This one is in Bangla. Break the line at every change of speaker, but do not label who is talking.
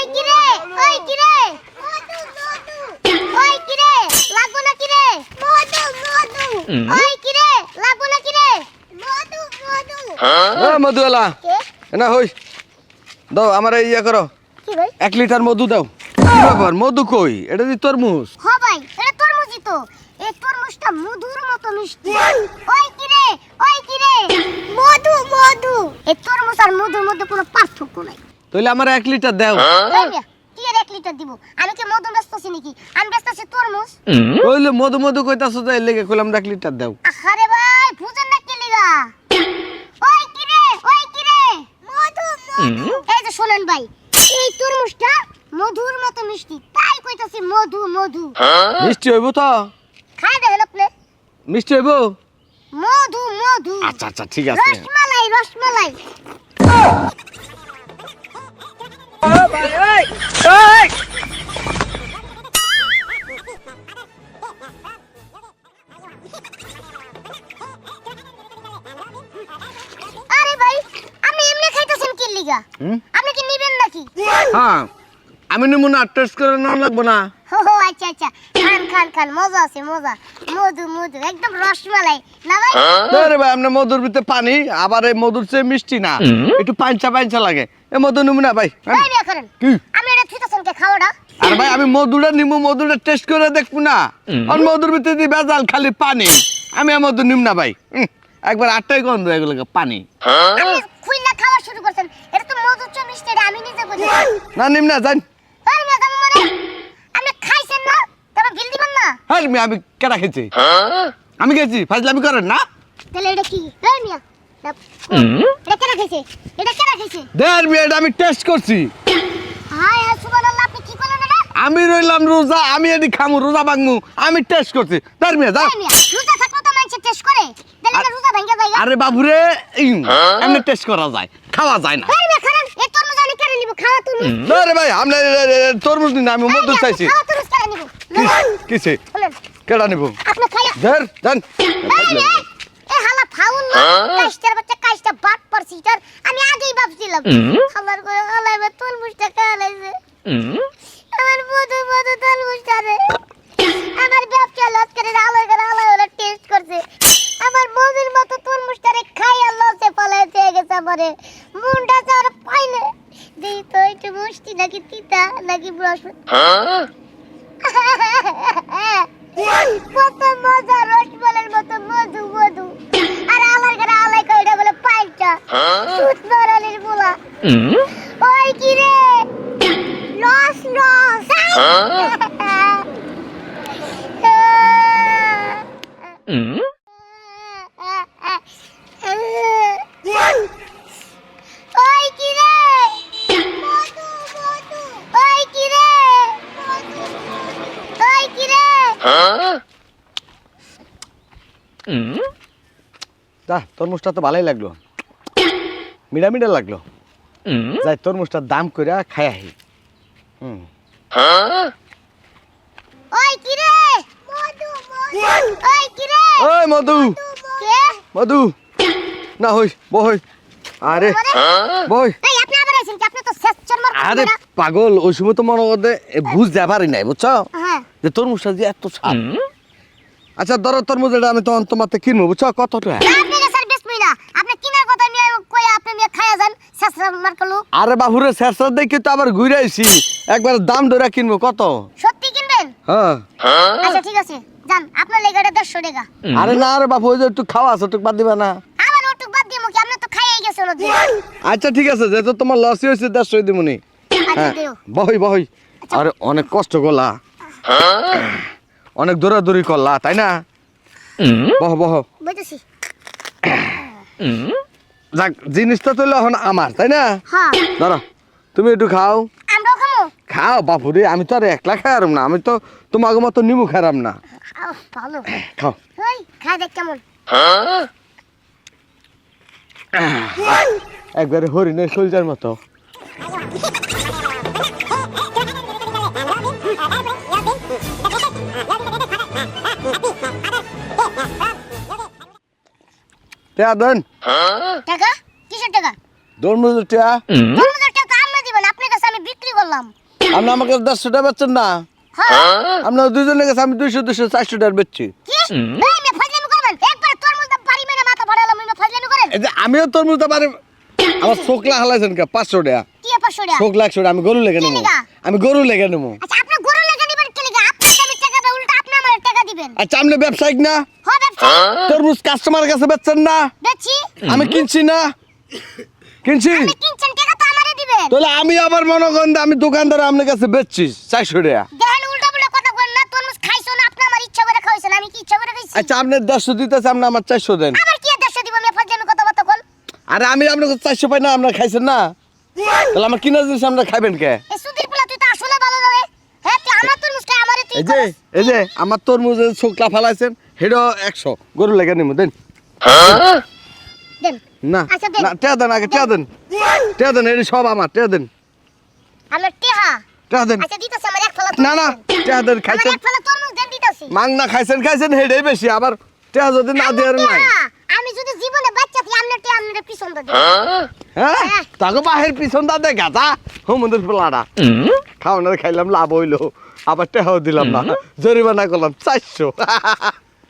ওই কিরে ওই কিরে ওই কিরে লাগবো না কিরে মধু মধু ওই কিরে লাগবো না কিরে মধু মধু
এ মধুওয়ালা
কে?
না হই। দাও আমার এই ইয়ে করো।
কি
এক লিটার মধু দাও। কি ব্যাপার মধু কই? এটা দি তরমুজ।
হ ভাই এটা তরমুজই তো। এই তরমুজটা মধুর মতো মিষ্টি। ওই কিরে ওই কিরে মধু মধু। এই তরমুজ আর মধুর মধ্যে কোনো পার্থক্য নাই।
তাহলে আমার এক লিটার দাও।
কি এর এক লিটার দিব? আমি কি মধু নাকি? আমি তরমুজ।
কইলে মধু মধু কইতাছো তাই লেগে কইলাম এক লিটার দাও।
আরে ভাই বুঝেন না কি লিগা ওই ওই কিরে মধু মধু। এই যে শুনেন ভাই এই তরমুজটা মধুর মতো মিষ্টি। তাই কইতাছি মধু মধু।
মিষ্টি হইব তো?
খাই দেখেন আপনি।
মিষ্টি হইব?
মধু মধু।
আচ্ছা আচ্ছা ঠিক আছে।
রসমালাই রসমালাই। আপনি কি নিবেন নাকি?
হ্যাঁ আমি না টেস্ট করে না লাগবো না।
হো হো আচ্ছা আচ্ছা। খান খান খান মজা আছে মজা। মধু মধু একদম রসমালাই। না ভাই?
আরে ভাই আপনার মধুর ভিতরে পানি আবার এই মধুর চেয়ে মিষ্টি না। একটু পাঞ্চা পাঞ্চা লাগে। এ মধু নিমু না ভাই
ভাই বিয়া করেন।
কি?
আপনি এটা থিতাছেন কে খাওয়াটা।
আর ভাই আমি মধুটা নিমু মধুটা টেস্ট করে দেখব না। আর মধুর ভিতরে দিয়ে বেজাল খালি পানি। আমি মধু নিম না ভাই। একবার আটটাই গন্ধ এগুলো পানি।
আপনি খুইলা খাওয়া শুরু করছেন। এটা তো মিষ্টি আমি নিজে বুঝি
না নিম না জান
বিয়া দাম মানে? আপনি খাইছেন না? তবে বিল দিবেন না?
হ্যাঁ আমি আমি কেটা খেয়েছি? আমি খেয়েছি ফাজলামি করেন না?
তাহলে এটা কি? মিয়া এটা কেন খাইছে এটা কেন খাইছে
দেড় মিনিট আমি টেস্ট করছি।
হায় হায় সুবহানাল্লাহ আপনি কি করলেন এটা?
আমি রইলাম রোজা আমি এদি খামু রোজা ভাঙমু। আমি টেস্ট করছি।
ভাই মিয়া রোজা থাকলে তো মানুষ টেস্ট করে। তাহলে রোজা
আরে বাবুরে এমনি টেস্ট করা যায় খাওয়া যায় না।
ভাই
আমরা তরমুজ নিন আমি মধু চাইছি।
খাওয়া তরমুজ কেন নিব
কিসে কেডা নিব?
আপনি খাইয়া
দেড় জান
ভাই ব্রস কত মজা রসমালের মতো মধু মধু আর আমার ঘরে আলাই কইটা বলে পাইটা সুত নরালির বুলা। ওই কি রে লস লস ওই কি রে মধু মধু ওই কি রে মধু ওই কি রে
যা তরমুজটা তো ভালোই লাগল। মিডা মিডা লাগল যাই তরমুজটার দাম করে খাই আহি। হুম।
ওই কি রে? মধু মধু। ওই কি রে?
ওই মধু।
কে?
মধু। না হই বই আরে বই
এই আপনি আবার আইছেন কি? আপনি তো শেষ চরমার
আরে পাগল ওই সময় তো মনে করতে বুঝতে পারি নাই বুঝছ?
হ্যাঁ।
যে তরমুজটা যে এত স্বাদ। আচ্ছা ধরো তরমুজ এটা আমি তখন তোমার কিনবো বুঝছ? কত টাকা
আপনি রে স্যার বেশ না আপনি কিনার কথা নিয়ে কই আপনি নিয়ে খায়া যান
আরে দেখে তো আবার ঘুরে আইছি। একবার দাম ধরে কিনবো কত?
সত্যি কিনবেন?
হ্যাঁ।
আচ্ছা ঠিক আছে যান আপনার লেগাটা দেড়শো টাকা।
আরে না আরে ওই যে একটু খাওয়া আছে একটু বাদ দিবা না।
আমার ওটুক বাদ দিয়ে মুখে আপনি তো খাইয়াই গেছেন
আচ্ছা ঠিক আছে যেহেতু তোমার লসই হয়েছে দেড়শো দিমুনি।
আচ্ছা
হ্যাঁ বহই বহই। আরে অনেক কষ্ট করলা। অনেক দৌড়াদৌড়ি করলা তাই না? বহ বহ।
বুঝেছি
যাক জিনিসটা তো এখন আমার তাই না?
হ্যাঁ।
ধরো তুমি একটু খাও। খাও বাপুরে আমি তো আর একলা খাইলাম না আমি তো তোমাকে মতো নিমু খাইলাম না। খাও। একবারে হরিণের সোলজার মতো। টেয়া দেন।
টাকা? কিসের টাকা?
দৌড় টেয়া।
তরমুজের টাকা আপনি দিবেন আপনার কাছে আমি বিক্রি করলাম।
আপনি আমাকে দেড়শো টাকা বেচছেন না?
হ্যাঁ।
দুজনের কাছে আমি দুইশো দুইশো চারশো টাকা বেচছি। আমিও তরমুজ পারে। আমার শোকলা হালাইছেন কে? পাঁচশো টাকা। আমি গরু লেগে নেব। আমি গরু লেগে নেব
আচ্ছা আপনি গরু লেগে নেবেন কে লেগে আপনার দামি টাকা দেবেন উল্টা আপনি আমার টাকা দিবেন
আচ্ছা আপনি ব্যবসায়িক না?
হ্যাঁ
তরমুজ কাস্টমার কাছে বেচছেন না? আমি কিনছি না। কিনছি? তাহলে আমি আবার মনে করেন আমি দোকানদার আপনার কাছে বেচছি চারশো টাকা।
দেখেন উল্টা পুল্টা কথা বলেন না তরমুজ খাইছো না আপনি আমার ইচ্ছা করে খাইছেন আমি কি ইচ্ছা করে খাইছি?
আচ্ছা আপনি দেড়শো দিতেছে আপনি আমার চারশো দেন।
আবার কি দেড়শো দিব? মে ফাজলামি কথা
আরে আমি আপনার কাছে চারশো পাই না আপনার খাইছেন না? তাহলে আমার কিনা জিনিস আপনার খাইবেন কে
এই সুধীর পোলা তুই তো আসলে ভালো যাবে হ্যাঁ তুই আমার তরমুজ খাই আমারে তুই
এই যে এই যে আমার তরমুজের শোকলা ফালাইছেন হেডো একশো। গরু লেগে নেব দেন।
দেন।
না
আচ্ছা।
না টেয়া দেন আগে টেয়া দেন। টেয়া দেন এটি সব আমার টেয়া দেন। টেয়া। দেন।
আচ্ছা
না না টেয়া দেন খাইছেন।
তরমুজ
মাং না খাইছেন খাইছেন হেডেই বেশি আবার টেয়া যদি না দিয়ে নাই।
আমি যদি জীবনে বাচ্চা থাকি আমনে টেহা আমনে পিছন দে
হ্যাঁ? তাকে বাহের পিছন দা দেখা যা হুমুদের পোলাটা খাওয়ানোর খাইলাম লাভ হইল। আবার টেহাও দিলাম না। জরিমানা করলাম চারশো।